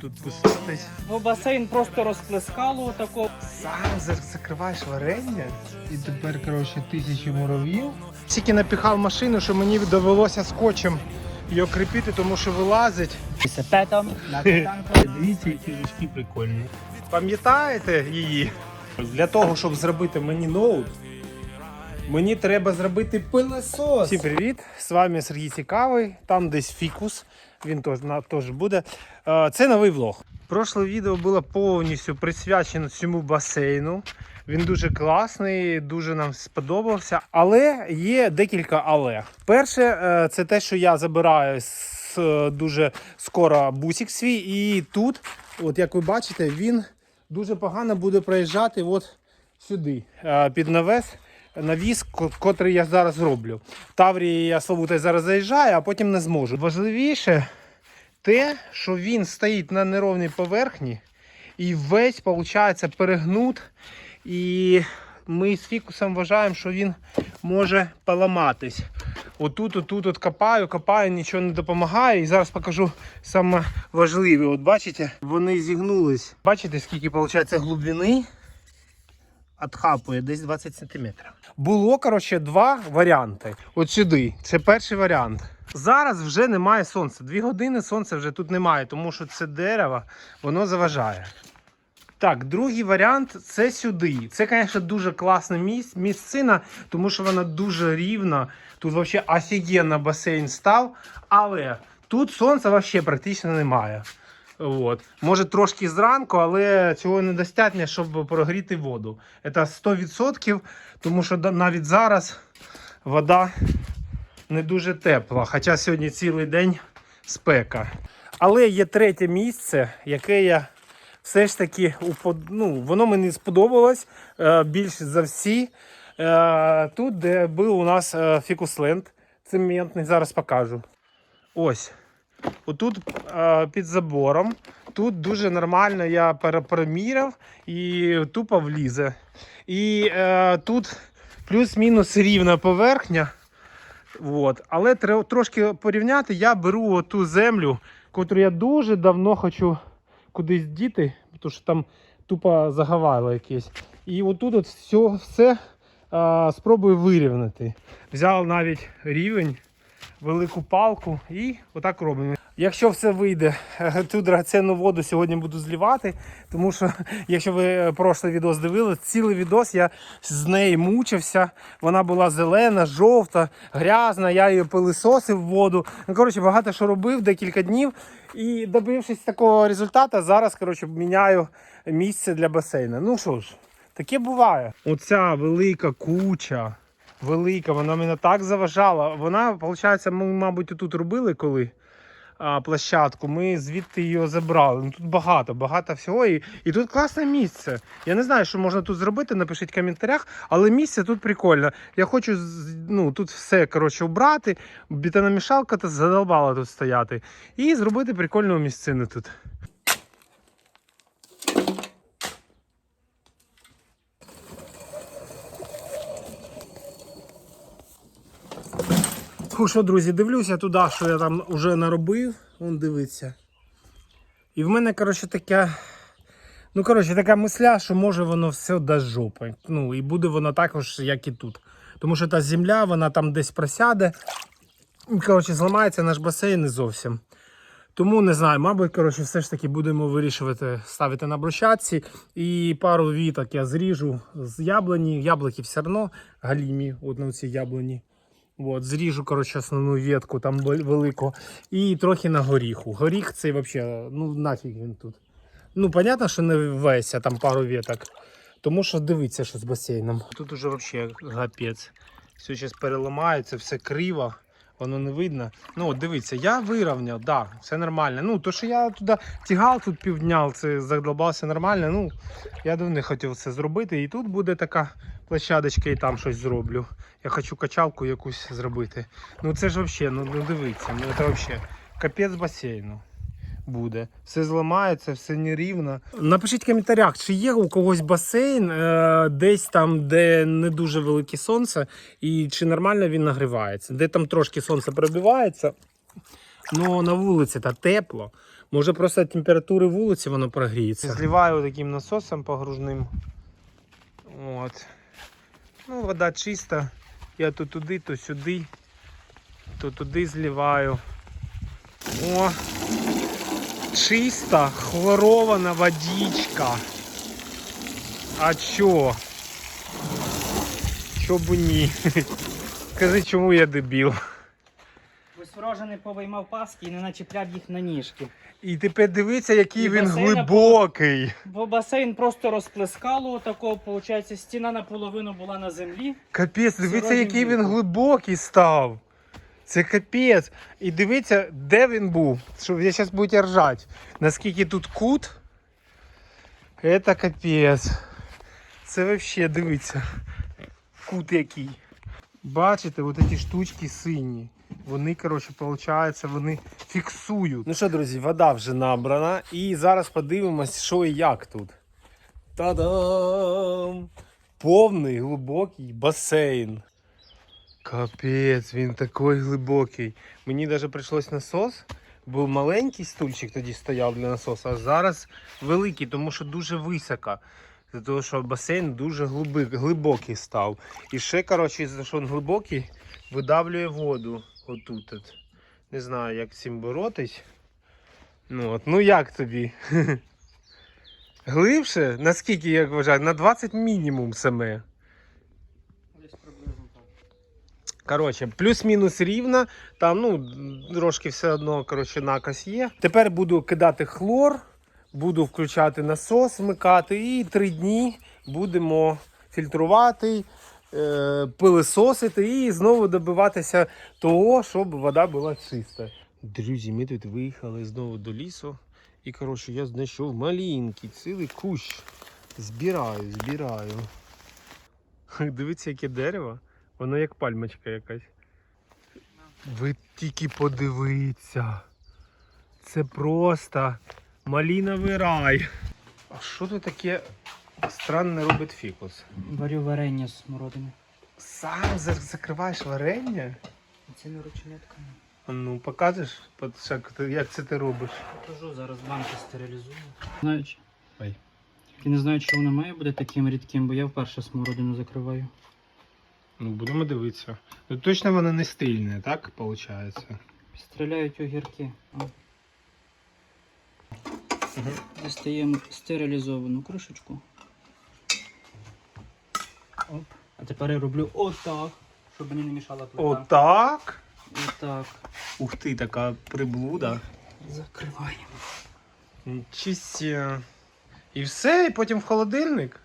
тут писатись. Бо басейн просто розплескало такого. Сам закриваєш варення і тепер, коротше, тисячі мурав'їв. Тільки напіхав машину, що мені довелося скотчем його кріпити, тому що вилазить. Петом на катанку. Дивіться, які жучки прикольні. Пам'ятаєте її? Для того, щоб зробити мені ноут, мені треба зробити пилосос. Всім привіт! З вами Сергій Цікавий, там десь фікус, він теж, теж буде. Е, Це новий влог. Прошле відео було повністю присвячено цьому басейну. Він дуже класний, дуже нам сподобався. Але є декілька але. Перше, е, це те, що я забираю е, дуже скоро бусик свій, і тут, от як ви бачите, він дуже погано буде проїжджати от сюди, під навес. Навіс, котрий я зараз роблю. Таврії я Славутай зараз заїжджаю, а потім не зможу. Важливіше те, що він стоїть на неровній поверхні і весь, виходить, перегнут. І ми з фікусом вважаємо, що він може поламатись. Отут, отут от копаю, копаю, нічого не допомагає. І зараз покажу саме важливе. От бачите, вони зігнулись. Бачите, скільки виходить глибини? Отхапує десь 20 см. Було, коротше, два варіанти. От сюди. Це перший варіант. Зараз вже немає сонця. Дві години сонця вже тут немає, тому що це дерево, воно заважає. Так, другий варіант це сюди. Це, звісно, дуже класна місць, місцина, тому що вона дуже рівна. Тут взагалі офігенно басейн став, але тут сонця взагалі практично немає. От. Може трошки зранку, але цього недостатньо, щоб прогріти воду. Це 100%, тому що навіть зараз вода не дуже тепла. Хоча сьогодні цілий день спека. Але є третє місце, яке я все ж таки ну, воно мені сподобалось е, більш за всі. Е, тут, де був у нас е, фікусленд, цементний, зараз покажу. Ось. Отут під забором. Тут дуже нормально я пере- переміряв і тупо влізе. І е, тут плюс-мінус рівна поверхня. От. Але трошки порівняти, я беру ту землю, яку я дуже давно хочу кудись діти, тому що там тупо загавало якесь. І отут от все, все а, спробую вирівняти. Взяв навіть рівень, велику палку і отак робимо. Якщо все вийде, ту драгоценну воду сьогодні буду злівати, тому що, якщо ви прошлий відос дивились, цілий відос я з неї мучився. Вона була зелена, жовта, грязна, я її пилисосив воду. Ну, коротше, багато що робив декілька днів. І добившись такого результату, зараз коротше, міняю місце для басейну. Ну що ж, таке буває. Оця велика куча, велика, вона мене так заважала. Вона, виходить, ми, мабуть, тут робили коли площадку. Ми звідти її забрали. Ну, тут багато, багато всього. І, і тут класне місце. Я не знаю, що можна тут зробити, напишіть в коментарях, але місце тут прикольне. Я хочу ну, тут все коротше, убрати. Бітономішалка задолбала тут стояти. І зробити прикольну місцину тут. Ну що, друзі, дивлюся туди, що я там вже наробив. Вон дивиться. І в мене, коротше, таке. Ну, коротше, така мисля, що може воно все до жопи. Ну, і буде воно також, як і тут. Тому що та земля, вона там десь просяде. Коротше, зламається наш басейн не зовсім. Тому не знаю, мабуть, коротше, все ж таки будемо вирішувати ставити на брусчатці. І пару віток я зріжу з яблуні. Яблуки все одно галімі, от на цій яблуні. От, зріжу, коротше, основну ветку там велику. І трохи на горіху. Горіх цей взагалі, ну нафіг він тут. Ну, понятно, що не весь, а там пару веток. Тому що дивіться, що з басейном. Тут уже взагалі гапець. Все зараз переламається, все криво, воно не видно. Ну, дивіться, я вирівняв, да, все нормально. Ну, то, що я туди тягав тут півдня, це задолбався нормально. Ну, я давно хотів це зробити. І тут буде така площадочка, і там щось зроблю. Я хочу качалку якусь зробити. Ну це ж взагалі, ну, ну дивіться, ну це взагалі капець басейну буде. Все зламається, все нерівно. Напишіть в коментарях, чи є у когось басейн е, десь там, де не дуже велике сонце, і чи нормально він нагрівається, де там трошки сонце пробивається. Ну на вулиці та тепло. Може просто температури вулиці воно прогріється. Зливаю таким насосом погружним. От. Ну, вода чиста. Я то туди, то сюди, то туди зливаю. О! Чиста хлорована водичка. А чо? Чо б ні? Скажи, чому я дебіл? Не повиймав паски і не начіпляв їх на ніжки. І тепер дивіться, який І він басейна глибокий. Бо басейн просто розплескало отако, виходить, стіна наполовину була на землі. Капець, дивіться, Сьогодні який він глибокий став. Це капець. І дивіться, де він був. Що ви зараз будете ржати. Наскільки тут кут. Це капець. Це взагалі, дивіться. Кут який. Бачите, от ці штучки сині. Вони, коротше, виходить, вони фіксують. Ну що, друзі, вода вже набрана. І зараз подивимось, що і як тут. Та-дам! Повний глибокий басейн. Капець, він такий глибокий. Мені навіть прийшлось насос. Був маленький стульчик тоді стояв для насосу, а зараз великий, тому що дуже високо. За того, що басейн дуже глибокий став. І ще, коротше, за що він глибокий, видавлює воду отут. От. Не знаю, як з цим боротись. Ну, от, ну як тобі? Глибше? Наскільки, як вважаю? На 20 мінімум саме. Коротше, плюс-мінус рівно. Там, ну, трошки все одно, коротше, накось є. Тепер буду кидати хлор, буду включати насос, вмикати, і три дні будемо фільтрувати, е, пилисосити і знову добиватися того, щоб вода була чиста. Друзі, ми тут виїхали знову до лісу. І, коротше, я знайшов маленький, цілий кущ. Збираю, збираю. Дивіться, яке дерево. Воно як пальмочка якась. Ви тільки подивіться. Це просто маліновий рай. А що тут таке странне робить фікус? Варю варення з смородини. Сам закриваєш варення? Це не ручнетка. Ну, покажеш, як це ти робиш? Покажу, зараз банки стерилізую. Знаючи. Ой. Тільки не знаю, чи воно має бути таким рідким, бо я вперше смородину закриваю. Ну, будемо дивитися. Ну, точно воно не стрільне, так виходить? Стріляють огірки. О. Угу. Дістаємо стерилізовану кришечку. Оп. А тепер я роблю отак, щоб мені не мішала плита. Отак. Отак. Ух ти, така приблуда. Закриваємо. Чисті. І все, і потім в холодильник.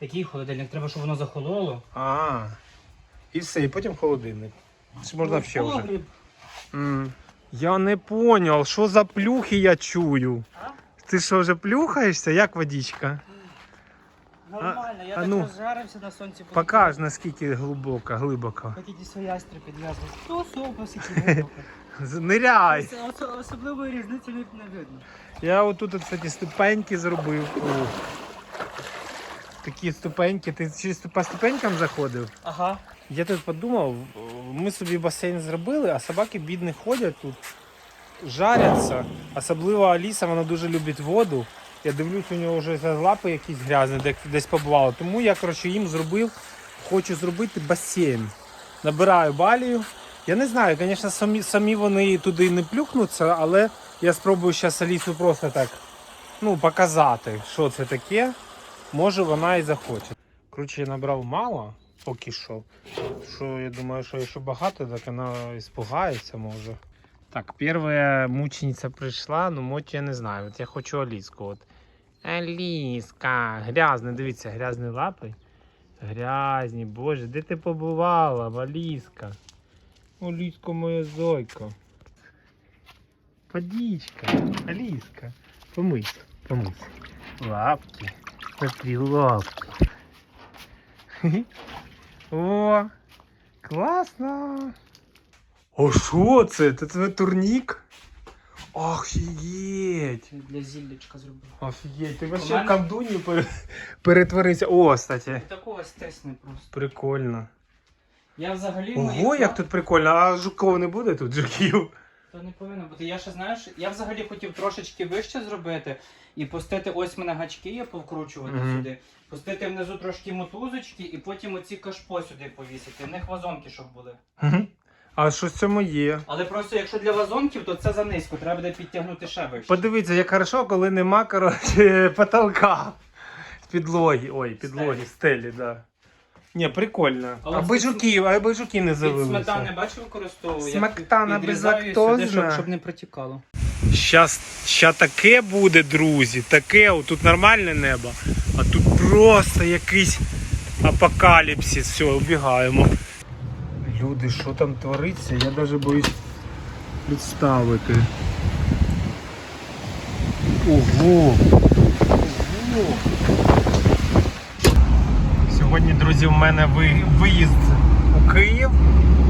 Який холодильник? Треба, щоб воно захололо. А. І все, і потім в холодильник. Чи можна Ну, ще вже? М. Я не понял, що за плюхи я чую. А? Ти що, вже плюхаєшся? Як водичка? Нормально, я а так ну, розжарився на сонці. Покаж, наскільки глибоко, глибоко. Так іді своястри підв'язувати. То сопа скільки З- Ниряй. Особливої різниці не не видно. Я отут, от, кстати, ступеньки зробив. О. Такі ступеньки. Ти через по ступенькам заходив? Ага. Я тут подумав, ми собі басейн зробили, а собаки бідні ходять тут, жаряться. Особливо Аліса, вона дуже любить воду. Я дивлюсь, у нього вже лапи якісь грязні, де- десь побувало. Тому я коротше, їм зробив, хочу зробити басейн. Набираю балію. Я не знаю, звісно, самі, самі вони туди не плюхнуться, але я спробую зараз Алісу просто так ну, показати, що це таке. Може вона і захоче. Коротше, я набрав мало поки що. Що я думаю, що якщо багато, так вона іспугається може. Так, перша мучениця прийшла, ну Моті я не знаю. От я хочу Аліску. От. Аліска, грязна, дивіться, грязні лапи. Грязні, боже, де ти побувала, Аліска? Аліска моя зойка. Водичка, Аліска. Помись, помись. Лапки. Смотри, лапки. О, класно. О, що це? Це твій турнік? Це для зіллячка зробив. Офігеть, ти вообще мене- в пере- перетворився. О, кстати, Такого стесне просто. прикольно. Я взагалі Ого, як пла- тут прикольно. А жуков не буде тут жуків? То не повинно бути. Я ще знаєш, я взагалі хотів трошечки вище зробити і пустити ось мене гачки, я повкручувати Мгм. сюди. Пустити внизу трошки мотузочки і потім оці кашпо сюди повісити. В них вазонки, щоб були. Мгм. А що з цьому є? Але просто якщо для вазонків, то це занизько, треба буде підтягнути ще вище. Подивіться, як хорошо, коли нема коротше, потолка. Підлоги. Ой, підлоги, стелі, да. Ні, прикольно. Але Аби це- жуки, аби жуки не Від сметани завелися. бачив використовую? Сметана Я підрізаю безлактозна. щоб, щоб не протікало. Щас, ща таке буде, друзі, таке, О, тут нормальне небо, а тут просто якийсь апокаліпсис. Все, убігаємо. Люди, що там твориться, я навіть боюсь представити. Ого! Ого! Сьогодні, друзі, в мене ви- виїзд у Київ.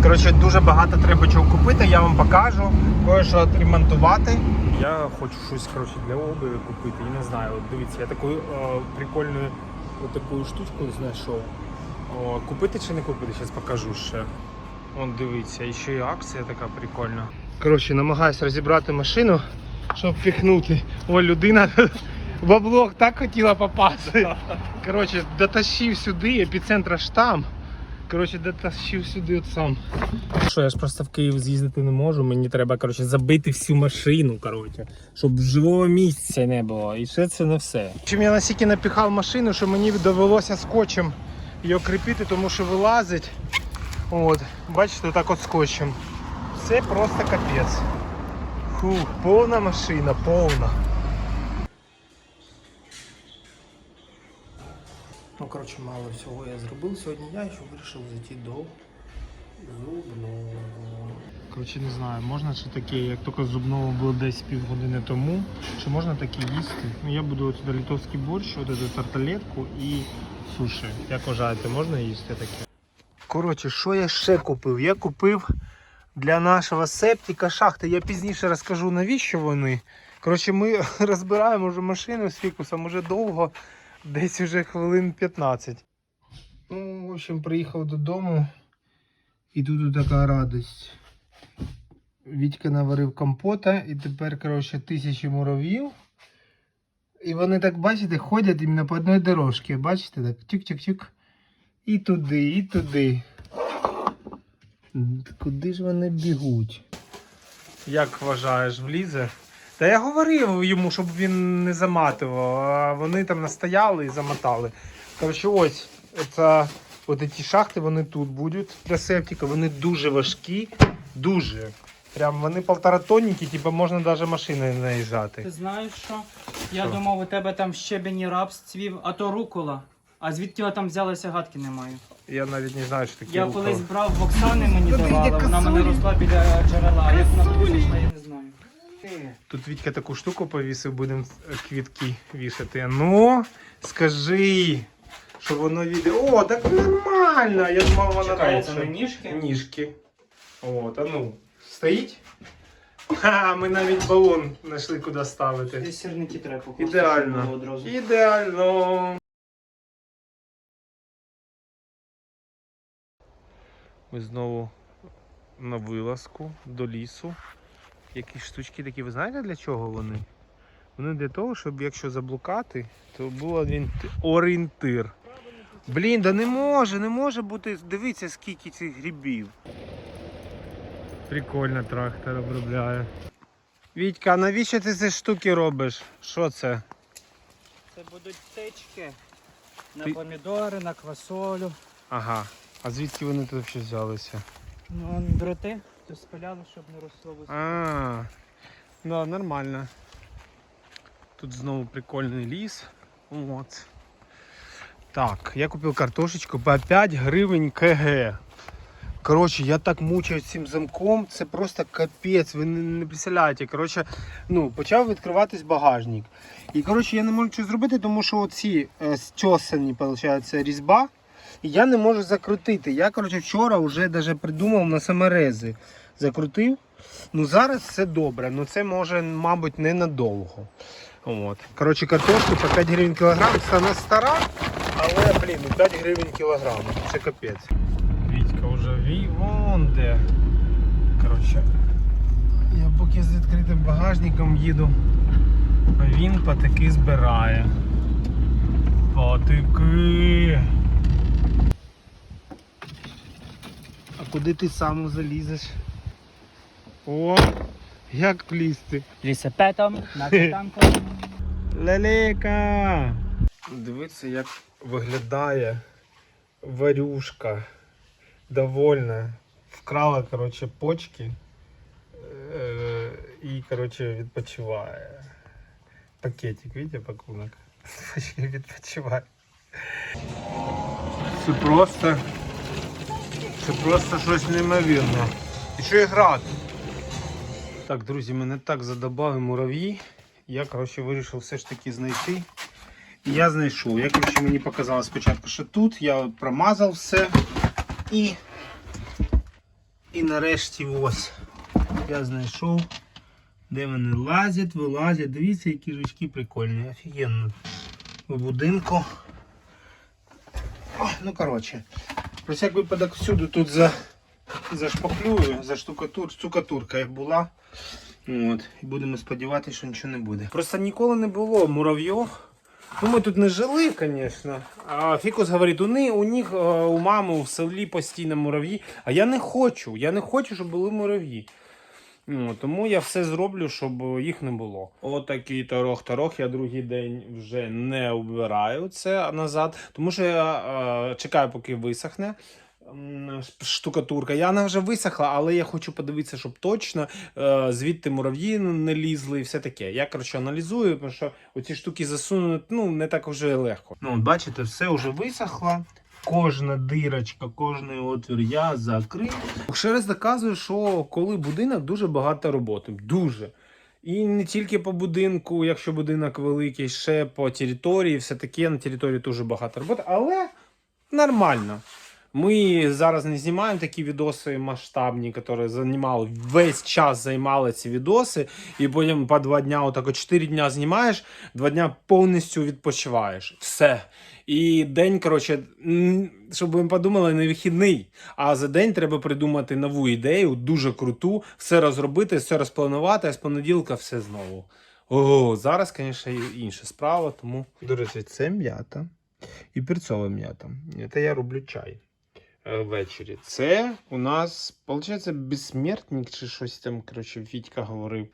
Коротше, дуже багато треба чого купити, я вам покажу, кое-що відремонтувати. Я хочу щось коротше, для обуви купити, я не знаю. От дивіться, я таку е, прикольну таку штучку знайшов. О, купити чи не купити, зараз покажу ще. Вон дивіться, і ще і акція така прикольна. Коротше, намагаюся розібрати машину, щоб впихнути. О, людина в облог так хотіла попасти. Коротше, дотащив сюди, епіцентр аж там. Коротше, дотащив сюди от сам. Що, я ж просто в Київ з'їздити не можу. Мені треба коротше, забити всю машину, коротше, щоб живого місця не було. І ще це не все. Чим я настільки напіхав машину, що мені довелося скотчем її кріпити, тому що вилазить. От, бачите, так от скотчем. Це просто капець. Фух, повна машина, повна. Ну, коротше, мало всього я зробив сьогодні. Я ще вирішив зайти до зубного. Коротше, не знаю, можна чи таке, як тільки зубного було десь півгодини тому, чи можна таке їсти. Ну, я буду сюди литовський борщ, от цю тарталетку і суші. Як вважаєте, можна їсти таке? Коротше, що я ще купив? Я купив для нашого септика шахти. Я пізніше розкажу, навіщо вони. Коротше, ми розбираємо вже машину з фікусом уже довго, десь уже хвилин 15. Ну, в общем, приїхав додому. І тут така радість. Вітька наварив компота і тепер, коротше, тисячі мурав'їв. І вони так, бачите, ходять іменно по одній дорожці. Бачите, так тюк-тюк-тюк. І туди, і туди. Куди ж вони бігуть? Як вважаєш, влізе? Та я говорив йому, щоб він не заматував, а вони там настояли і замотали. Коротше, ось це, от ці шахти вони тут будуть для септика. Вони дуже важкі, дуже. Прям вони полторатонники, типу можна навіть машиною наїжджати. Ти знаєш що? Я Що? думав, у тебе там щебень і рапс цвів, а то рукола. А звідки там взялися гадки немає. Я навіть не знаю, що таке. Я колись брав в Оксани мені давала, вона мене росла біля джерела, а як вона прийшла, я не знаю. Тут Вітька таку штуку повісив, будемо квітки вішати. Ну, скажи, що воно віде. О, так нормально. Я думав, вона Чекай, це довше. не ніжки? Ніжки. От, а ну, стоїть. Ха, ми навіть балон знайшли, куди ставити. Десь сірники треба покласти, щоб Ідеально. було одразу. Ідеально. Ми знову на вилазку до лісу. Якісь штучки такі, ви знаєте для чого вони? Вони для того, щоб якщо заблукати, то був один орієнтир. Блін, да не може, не може бути. Дивіться, скільки цих грибів. Прикольно трактор обробляє. Вітька, а навіщо ти ці штуки робиш? Що це? Це будуть течки на Ти- помідори, на квасолю. Ага. А звідки вони тут ще взялися? Ну, дроти, то спиляли, щоб не росло високо. А, да, нормально. Тут знову прикольний ліс. От. Так, я купив картошечку по 5 гривень КГ. Коротше, я так мучаюсь цим замком, це просто капець, ви не, не представляєте. Коротше, ну, почав відкриватись багажник. І коротше, я не можу нічого зробити, тому що оці е, стьосані, виходить, різьба. І я не можу закрутити. Я коротше, вчора вже даже придумав на саморези. Закрутив. Ну зараз все добре, ну це може, мабуть, ненадовго. От. Коротше, картошка по 5 гривень кілограм, вона стара, але, блін, ну 5 гривень кілограм. Це капець. Вітька вже вон де. Коротше. Я поки з відкритим багажником їду, а він патики збирає. Патики. Куди ти сам залізеш? О, як плісти. Лісапетом, на Лелека! Дивіться, як виглядає варюшка. Довольна. Вкрала, коротше, почки е, і, коротше, відпочиває. Пакетик, видите, пакунок? Відпочиває. Це просто. Це просто щось неймовірне. І що грати? Так, друзі, мене так задобали мурав'ї. Я, коротше, вирішив все ж таки знайти. І я знайшов. Я, коротше, мені показали спочатку, що тут. Я промазав все. І. І нарешті ось. Я знайшов. Де вони лазять, вилазять. Дивіться, які жучки прикольні. Офігенно. В будинку. О, ну, коротше. Про всяк випадок всюди тут за, зашпаклюю, за штукатур, штукатурка як була. От. І будемо сподіватися, що нічого не буде. Просто ніколи не було муравйов. Ну, ми тут не жили, звісно. А Фікус говорить, у них, у них у мами в селі постійно мурав'ї. А я не хочу. Я не хочу, щоб були мурав'ї. Ну, тому я все зроблю, щоб їх не було. Отакий торох-торох. Я другий день вже не вбираю це назад, тому що я е, чекаю, поки висохне. Штукатурка. Я вона вже висохла, але я хочу подивитися, щоб точно е, звідти мурав'ї не лізли і все таке. Я коротше аналізую, тому що оці штуки засунути ну, не так вже легко. Ну, бачите, все вже висохло. Кожна дирочка, кожний отвір я закрив. Ще раз доказую, що коли будинок дуже багато роботи. Дуже. І не тільки по будинку, якщо будинок великий, ще по території, все таке на території дуже багато роботи, але нормально. Ми зараз не знімаємо такі відоси масштабні, які займали весь час займали ці відоси, і потім по два дня, отак, 4 дня знімаєш, два дня повністю відпочиваєш. Все. І день, коротше, щоб ви подумали, не вихідний. А за день треба придумати нову ідею, дуже круту, все розробити, все розпланувати, а з понеділка все знову. О, зараз, звісно, інша справа, тому. До речі, це м'ята і перцова м'ята. Це я роблю чай ввечері. Це у нас, виходить, безсмертник чи щось там, коротше, Вітька говорив.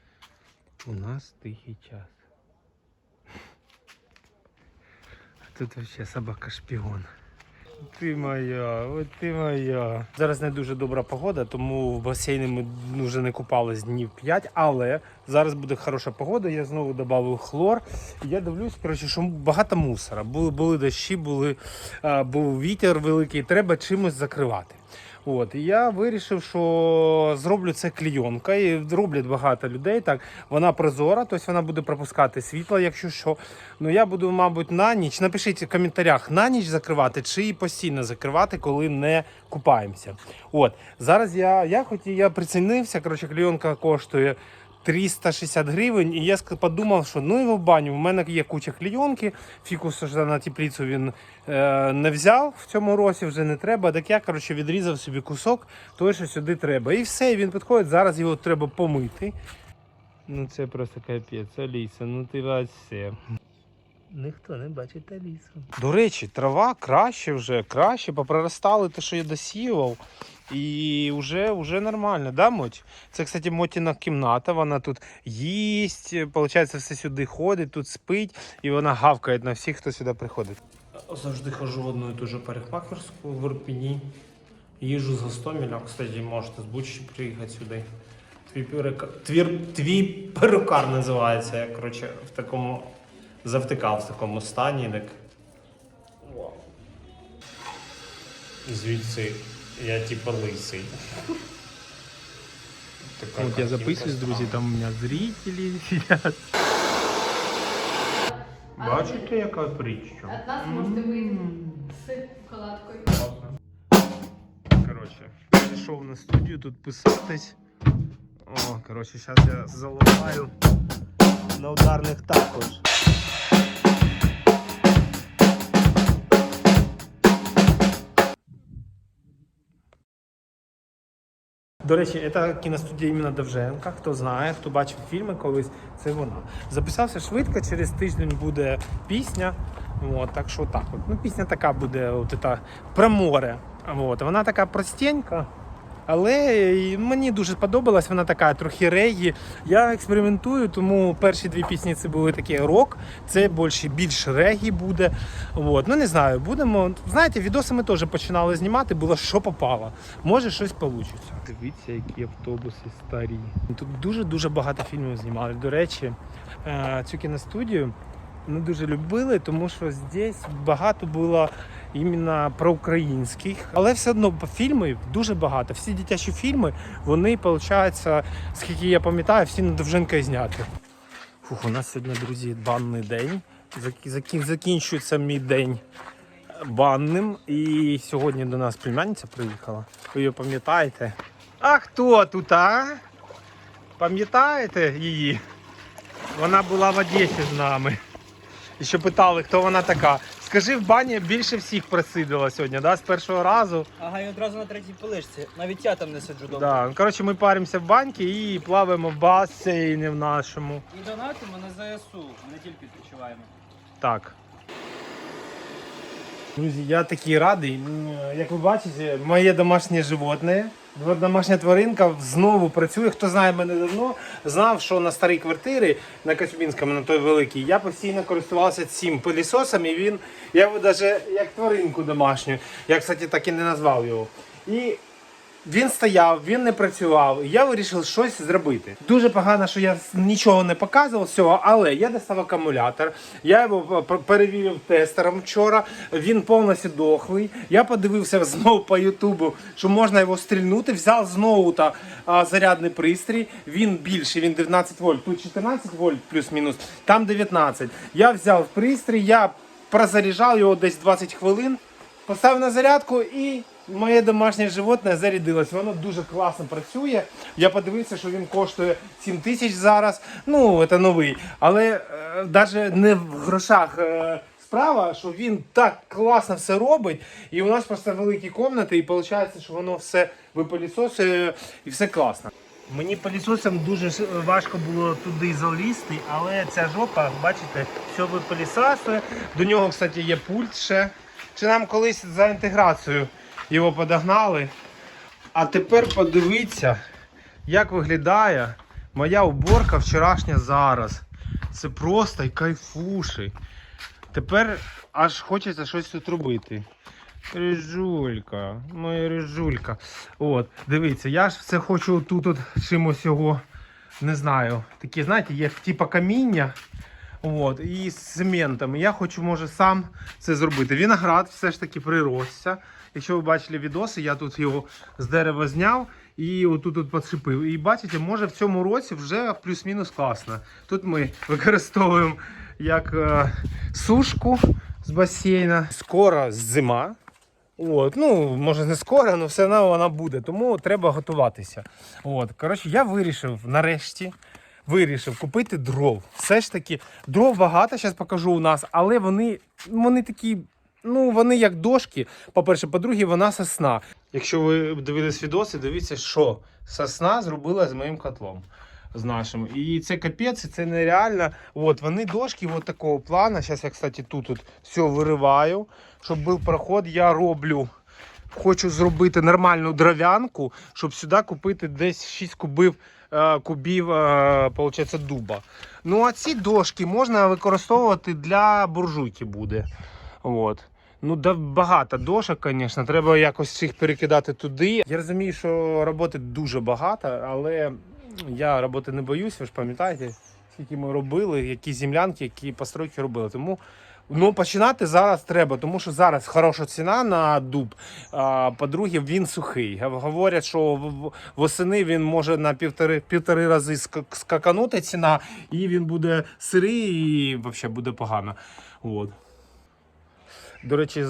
У нас тихий час. А тут вообще собака шпіон. Ти моя, от ти моя. Зараз не дуже добра погода, тому в басейні ми вже не купались днів 5, але зараз буде хороша погода. Я знову додав хлор. Я дивлюсь, коротше, що багато мусора. Були, були дощі, були, був вітер великий, треба чимось закривати. От, і я вирішив, що зроблю це клійонка. І роблять багато людей. Так, вона прозора, тобто вона буде пропускати світло, якщо що. Ну я буду, мабуть, на ніч. Напишіть в коментарях на ніч закривати чи постійно закривати, коли не купаємося. От зараз я, я хотів, я прицінився. Коротше, клійонка коштує. 360 гривень, і я подумав, що ну його в баню. У мене є куча клійонки. Фікус вже на теплицю він е, не взяв в цьому році, вже не треба. Так я коротше, відрізав собі кусок, той, що сюди треба. І все, і він підходить. Зараз його треба помити. Ну це просто капець, Аліса, ну ти все. Ніхто не бачить Алісу. До речі, трава краще вже, краще, попроростали те, що я досіював. І вже, вже нормально, да, Моть? Це, кстати, Мотіна кімната, вона тут їсть, виходить, все сюди ходить, тут спить, і вона гавкає на всіх, хто сюди приходить. Завжди хожу в одну і ту же парикмахерську в Ірпіні. Їжу з Гостомеля, кстати, можете з Бучі приїхати сюди. Твій, перука... Твір... Твій перукар називається. Я, коротше, в такому завтикав в такому стані. Так... Звідси я типа лисий. Вот я записываюсь, друзі, там у меня зрители сидят. Бачите, яка притча? От нас можете вийти з шоколадкою. Коротше, прийшов на студію тут писатись. О, коротше, зараз я заливаю на ударних також. До речі, це кіностудія імені Довженка. Хто знає, хто бачив фільми колись, це вона. Записався швидко, через тиждень буде пісня. От, так що так. От. Ну, пісня така буде от, та, про море. От. Вона така простенька. Але мені дуже сподобалась, вона така трохи регі. Я експериментую, тому перші дві пісні це були такі рок, це більше, більш регі буде. От. Ну не знаю, будемо. Знаєте, відоси ми теж починали знімати, було що попало. Може щось вийде. Дивіться, які автобуси старі. Тут дуже-дуже багато фільмів знімали. До речі, е, цю кіностудію ми дуже любили, тому що здесь багато було іменно проукраїнських. Але все одно фільмів дуже багато. Всі дитячі фільми, вони, виходить, скільки я пам'ятаю, всі на Довженка зняті. Фух, у нас сьогодні, друзі, банний день. Закінчується мій день банним. І сьогодні до нас племянниця приїхала. Ви її пам'ятаєте? А хто тут, а? Пам'ятаєте її? Вона була в Одесі з нами. І ще питали, хто вона така. Скажи, в бані більше всіх просидила сьогодні, да? з першого разу. Ага, і одразу на третій полишці. Навіть я там не сиджу довго. Да. ну, Коротше, ми паримося в баньки і плаваємо в басейні в нашому. І донатимо на ЗСУ, не тільки відпочиваємо. Так. Друзі, я такий радий. Як ви бачите, моє домашнє животне, домашня тваринка знову працює. Хто знає мене давно, знав, що на старій квартирі на Кацюбінському на той великій, я постійно користувався цим пилісосом, і він, я його навіть як тваринку домашню, я, кстати, так і не назвав його. І він стояв, він не працював. і Я вирішив щось зробити. Дуже погано, що я нічого не показував всього, але я достав акумулятор. Я його п- перевірив тестером вчора. Він повністю дохлий. Я подивився знову по Ютубу, що можна його стрільнути. Взяв знову та а, зарядний пристрій. Він більший, він 19 вольт. Тут 14 вольт плюс-мінус, там 19. Я взяв пристрій, я прозаряджав його десь 20 хвилин. Поставив на зарядку і моє домашнє животне зарядилось. Воно дуже класно працює. Я подивився, що він коштує 7 тисяч зараз. Ну, це новий. Але навіть не в грошах е, справа, що він так класно все робить. І у нас просто великі кімнати, і виходить, що воно все випилісосує і все класно. Мені пилісосом дуже важко було туди залізти, але ця жопа, бачите, все випилісосує. До нього, кстати, є пульт ще. Чи нам колись за інтеграцію його подогнали. А тепер подивіться, як виглядає моя уборка вчорашня зараз. Це просто й кайфуші. Тепер аж хочеться щось тут робити. Рижулька, моя рижулька. От, дивіться, я ж все хочу тут от чимось його, не знаю, такі, знаєте, є типа каміння. От, і з цементом. Я хочу, може, сам це зробити. Виноград все ж таки приросся. Якщо ви бачили відоси, я тут його з дерева зняв і отут тут підшипив. І бачите, може в цьому році вже плюс-мінус класно. Тут ми використовуємо як е, сушку з басейна. Скоро зима. От, ну, може не скоро, але все одно вона буде, тому треба готуватися. От, коротше, я вирішив нарешті. Вирішив купити дров. Все ж таки, дров багато, зараз покажу у нас, але вони, вони такі, ну вони як дошки. По-перше, по-друге, вона сосна. Якщо ви дивились відоси, дивіться, що сосна зробила з моїм котлом. З нашим. І це капець, і це нереально. От, вони дошки от такого плану. Зараз я, кстати, тут, тут все вириваю, щоб був проход. Я роблю. Хочу зробити нормальну дров'янку, щоб сюди купити десь 6 кубів, е, кубів е, получається, дуба. Ну а ці дошки можна використовувати для буржуйки буде. От. Ну, да, багато дошок, звісно, треба якось їх перекидати туди. Я розумію, що роботи дуже багато, але я роботи не боюсь, ви ж пам'ятаєте, скільки ми робили, які землянки, які постройки робили. Тому ну, починати зараз треба, тому що зараз хороша ціна на дуб. По-друге, він сухий. Говорять, що восени він може на півтори, півтори рази скаканути ціна, і він буде сирий і взагалі буде погано. От. До речі,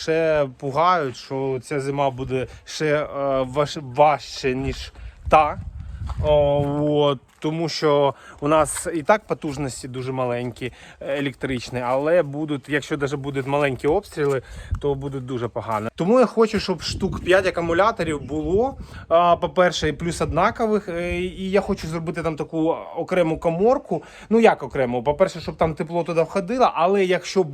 ще пугають, що ця зима буде ще е, важче, ніж та. О, от. Тому що у нас і так потужності дуже маленькі, е, електричні, але будуть, якщо навіть будуть маленькі обстріли, то будуть дуже погано. Тому я хочу, щоб штук 5 акумуляторів було. По-перше, плюс однакових. е, І я хочу зробити там таку окрему коморку. Ну як окрему? По-перше, щоб там тепло туди входило, але якщо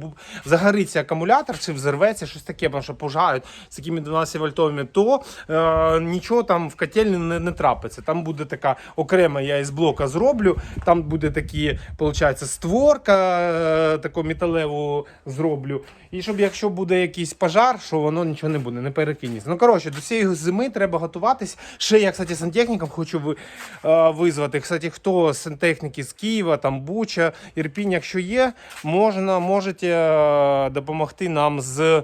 загориться акумулятор чи взорветься щось таке, тому що пожарить з такими 12 вольтовими, то е, нічого там в котельні не, не трапиться. Там буде така окрема, я із блока зроблю. Там буде такі, виходить, створка, е, таку металеву зроблю. І щоб якщо буде якийсь пожар, що воно нічого не буде, не перекинеться. Ну коротше, до цієї зими треба готуватись. Ще я, кстати, сантехніків хочу е, визвати. Кстати, хто сантехніки з Києва, там Буча, Ірпінь, якщо є, можна, можете е, допомогти нам з.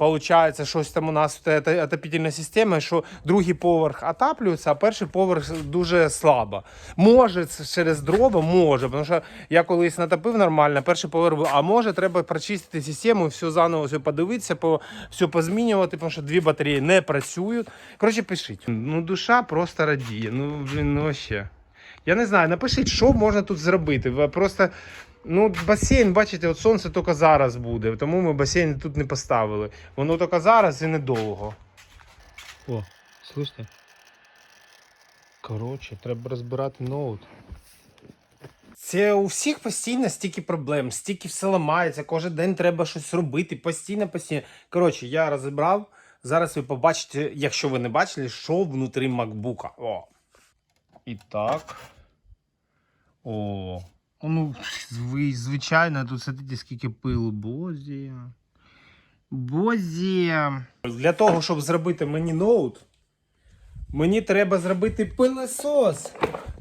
Получається, щось там у нас от отопительна система, що другий поверх отаплюється, а перший поверх дуже слабо. Може, через дрова, може. Тому що я колись натопив нормально, перший поверх був, а може, треба прочистити систему, все заново все подивитися, по, все позмінювати, тому що дві батареї не працюють. Коротше, пишіть. Ну, душа просто радіє. Ну, блін, ну вообще. Я не знаю, напишіть, що можна тут зробити. Ви Просто. Ну, басейн, бачите, от сонце тільки зараз буде, тому ми басейн тут не поставили. Воно тільки зараз і недовго. О, слышите? Коротше, треба розбирати ноут. Це у всіх постійно стільки проблем, стільки все ламається, кожен день треба щось робити, постійно, постійно. Коротше, я розібрав. Зараз ви побачите, якщо ви не бачили, що внутрі макбука. О. І так. О. Ну, ви, звичайно, тут сидите скільки пилу. Бозі. Бозі. Для того, щоб зробити мені ноут, мені треба зробити пилесос.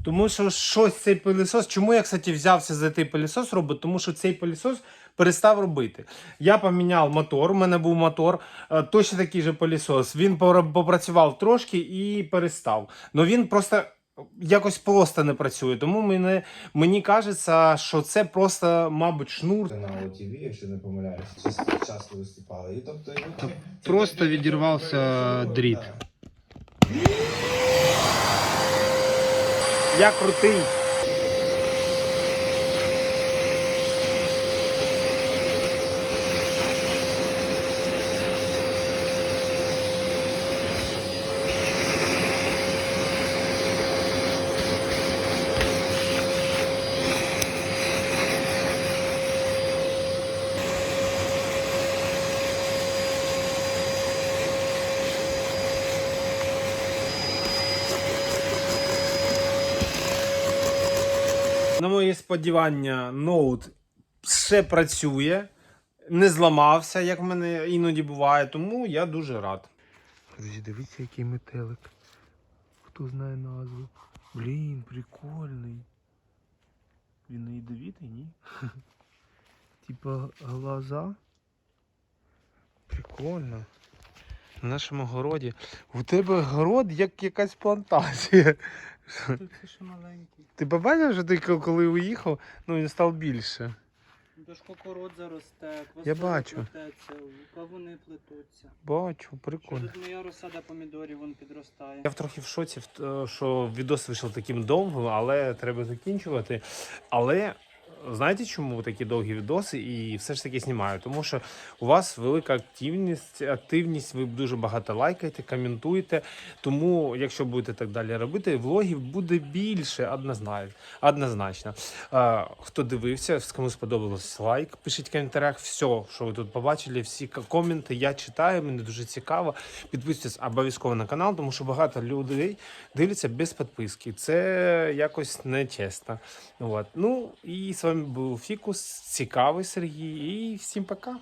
Тому що щось цей пилесос. Чому я, кстати, взявся за цей пилесос робити? Тому що цей пилесос перестав робити. Я поміняв мотор, у мене був мотор, е, точно такий же пилесос. Він попрацював трошки і перестав. Ну він просто. Якось просто не працює, тому мені, мені кажеться, що це просто, мабуть, шнур. на ОТВ, якщо не помиляюсь, часто, виступали. І тобто просто відірвався дріт. Я крутий. На моє сподівання, ноут ще працює, не зламався, як в мене іноді буває, тому я дуже рад. Друзі, дивіться, який метелик. Хто знає назву. Блін, прикольний. Він не ядовітий, ні? Типа глаза. Прикольно. На нашому городі. У тебе город як якась плантація. Тут ще маленький. Ти побачив, що ти коли уїхав, ну він став більше. Тож кокород заросте, Я бачу. плететься, кавуни плетуться. Бачу, Що прикольно. тут моя розсада помідорів вон підростає. Я трохи в шоці, в що відос вийшов таким довгим, але треба закінчувати. Але знаєте, чому такі довгі відоси і все ж таки знімаю? Тому що у вас велика активність, активність, ви дуже багато лайкаєте, коментуєте. Тому, якщо будете так далі робити, влогів буде більше, однозначно. Хто дивився, кому сподобалось лайк, пишіть в коментарях все, що ви тут побачили, всі коменти я читаю, мені дуже цікаво. Підписуйтесь обов'язково на канал, тому що багато людей дивляться без підписки. Це якось нечесно. От. Ну і вами був Фікус, цікавий Сергій, і всім пока.